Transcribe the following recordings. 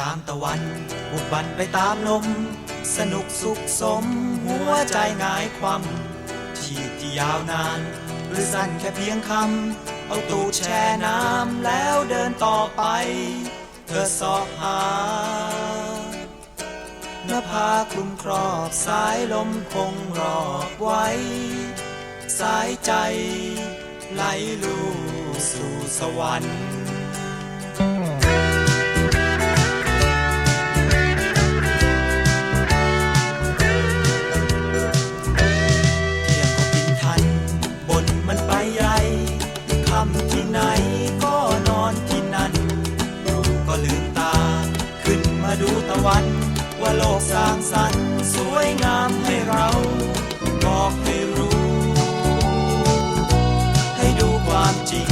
ตามตะวันบุกบันไปตามลม สนุกสุขสม หัวใจงายความชีพที่ยาวนาน หรือสั้นแค่เพียงคำ เอาตูแช่น้ำแล้วเดินต่อไป เธอสอบหาหน้าผาคลุมครอบสายลมคงรอบไว้ สายใจไหลลู่สู่สวรรค์ โลกสร้างสรรค์สวยงามให้เราบอกให้รู้ ให้ดูความจริง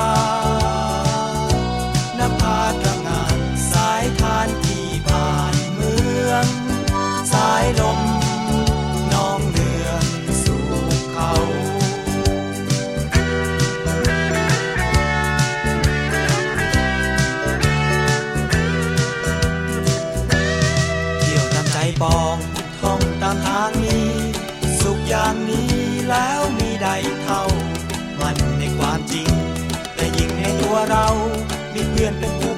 ปองท่องตามทางนี้ สุขอย่างนี้แล้วมีใดเท่า มันในความจริง แต่ยิ่งในตัวเรา มีเพื่อนเป็นผู